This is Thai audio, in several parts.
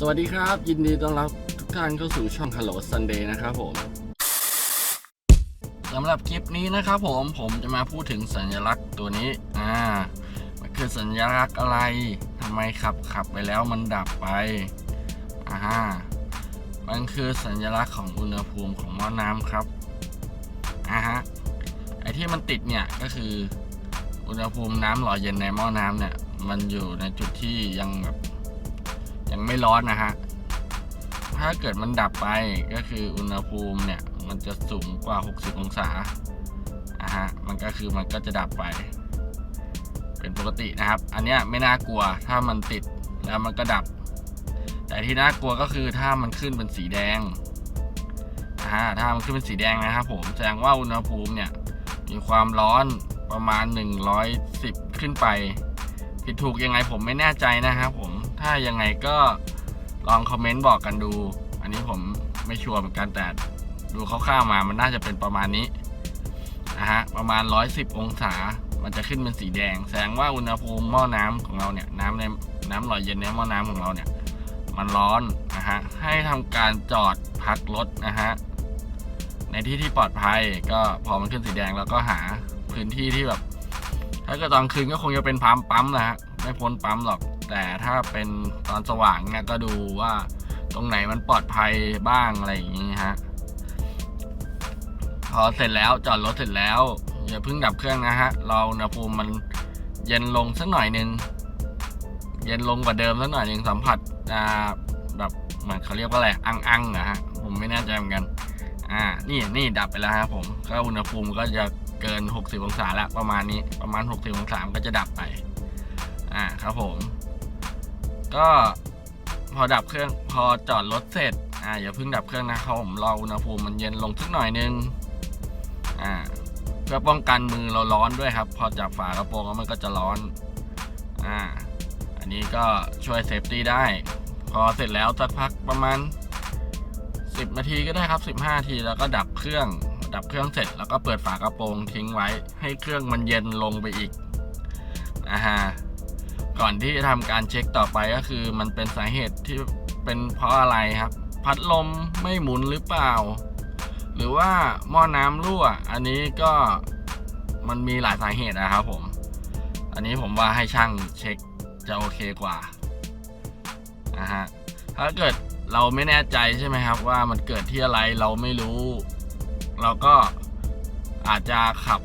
สวัสดีครับ ยินดีต้อนรับทุกท่านเข้าสู่ช่อง Hello Sunday นะครับผมสำหรับคลิปนี้นะครับผมผมจะมาพูดถึงสัญลักษณ์ตัวนี้อ่ามันคือสัญลักษณ์อะไรทำไมขับขับไปแล้วมันดับไปอ่ามันคือสัญลักษณ์ของอุณหภูมิของหม้อน้ำครับอ่าฮะไอที่มันติดเนี่ยก็คืออุณหภูมิน้ำหล่อเย็นในหม้อน้ำเนี่ย มันอยู่ในจุดที่ยังแบบ ยังไม่ร้อนนะฮะ ถ้าเกิดมันดับไปก็คืออุณหภูมิเนี่ย มันจะสูงกว่า 60 องศาอะฮะ มันก็คือมันก็จะดับไป เป็นปกตินะครับ อันเนี้ยไม่น่ากลัวถ้ามันติดแล้วมันก็ดับ แต่ที่น่ากลัวก็คือถ้ามันขึ้นเป็นสีแดงอ่าถ้ามันขึ้นเป็นสีแดงนะครับผมแสดงว่าอุณหภูมิเนี่ยมีความร้อนประมาณ 110 ขึ้นไป ผิดถูกยังไงผมไม่แน่ใจนะครับผม ถ้ายังไงก็ลองคอมเมนต์บอกกันดู อันนี้ผมไม่ชัวร์เหมือนกันแต่ดูคร่าวๆมามันน่าจะเป็นประมาณนี้นะฮะประมาณ 110 องศา มันจะขึ้นเป็นสีแดง แสดงว่าอุณหภูมิหม้อน้ำของเราเนี่ยน้ำในน้ำหล่อเย็นในหม้อน้ำของเราเนี่ย มันร้อนนะฮะให้ทำการจอดพักรถนะฮะในที่ที่ปลอดภัยก็พอมันขึ้นสีแดงแล้วก็หาพื้นที่ที่แบบ ถ้าเกิดตอนคืนก็คงจะเป็นปั๊มปั๊มนะฮะไม่พ้นปั๊มหรอก แต่ถ้าเป็นตอนสว่างเนี่ยก็ดูว่าตรงไหนมันปลอดภัยบ้างอะไรอย่างนี้ฮะ พอเสร็จแล้วจอดรถเสร็จแล้ว อย่าเพิ่งดับเครื่องนะฮะ เราอุณหภูมิมันเย็นลงสักหน่อยนึง เย็นลงกว่าเดิมสักหน่อยนึงสัมผัสอ่าแบบเหมือนเขาเรียกว่าอะไรอังอังนะฮะ ผมไม่แน่ใจเหมือนกัน อ่า นี่นี่ดับไปแล้วครับผม ก็อุณหภูมิก็จะเกิน 60 องศาละประมาณนี้ ประมาณ 60 องศาก็จะดับไป อ่า ครับผม ก็พอดับเครื่องพอจอดรถเสร็จ อ่าอย่าเพิ่งดับเครื่องนะครับผมรออุณหภูมิมันเย็นลงสักหน่อยนึงอ่าเพื่อป้องกันมือเราร้อนด้วยครับ พอจับฝากระโปรงแล้วมันก็จะร้อนอ่าอันนี้ก็ช่วยเซฟตี้ได้ พอเสร็จแล้วสักพักประมาณ 10 นาทีก็ได้ครับ 15 นาทีแล้วก็ดับเครื่อง ดับเครื่องเสร็จแล้วก็เปิดฝากระโปรงทิ้งไว้ ให้เครื่องมันเย็นลงไปอีกนะฮะ ก่อนที่จะทำการเช็คต่อไปก็คือ มันเป็นสาเหตุที่เป็นเพราะอะไรครับ พัดลมไม่หมุนหรือเปล่า หรือว่าหม้อน้ำรั่ว อันนี้ก็มันมีหลายสาเหตุนะครับผม อันนี้ผมว่าให้ช่างเช็คจะโอเคกว่านะฮะถ้าเกิดเราไม่แน่ใจใช่ไหมครับ ว่ามันเกิดที่อะไรเราไม่รู้ เราก็อาจจะขับ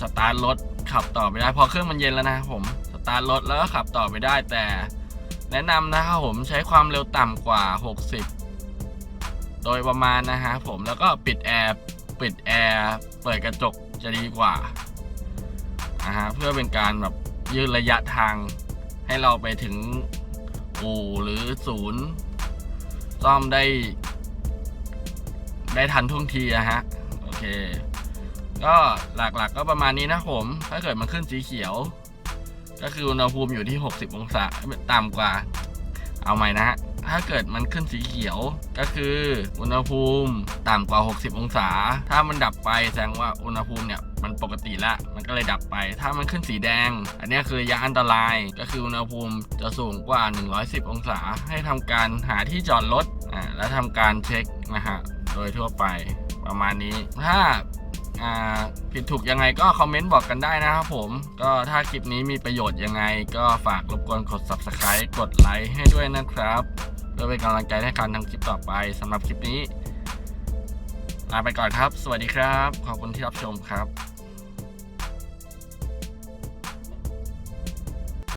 สตาร์ทรถขับต่อไปได้พอเครื่องมันเย็นแล้วนะครับผม ตาร์ทรถแล้วก็ขับต่อไปได้แต่แนะนำนะครับผมใช้ความเร็วต่ำกว่า 60 โดยประมาณนะฮะผมแล้วก็ปิดแอร์ปิดแอร์เปิดกระจกจะดีกว่านะฮะเพื่อเป็นการแบบยืดระยะทางให้เราไปถึงอู่หรือศูนย์ซ่อมได้ ได้ทันท่วงทีอะฮะ โอเค ก็หลักๆกก็ประมาณนี้นะผม ถ้าเกิดมันขึ้นสีเขียว ก็คืออุณหภูมิอยู่ที่ 60 องศาต่ำกว่า เอาใหม่นะฮะ ถ้าเกิดมันขึ้นสีเขียวก็คืออุณหภูมิต่ำกว่า 60 องศา ถ้ามันดับไปแสดงว่าอุณหภูมิเนี่ยมันปกติละ มันก็เลยดับไป ถ้ามันขึ้นสีแดง อันนี้คือระยะอันตราย ก็คืออุณหภูมิจะสูงกว่า 110 องศา ให้ทำการหาที่จอดรถ อ่า และทำการเช็คนะฮะ โดยทั่วไปประมาณนี้ ถ้า อ่าผิดถูกยังไงก็คอมเมนต์บอกกันได้นะครับผม ก็ถ้าคลิปนี้มีประโยชน์ยังไง ก็ฝากรบกวนกด subscribe กดไลค์ให้ด้วยนะครับเพื่อเป็นกำลังใจให้การทำคลิปต่อไปสำหรับคลิปนี้ลาไปก่อนครับ สวัสดีครับ ขอบคุณที่รับชมครับ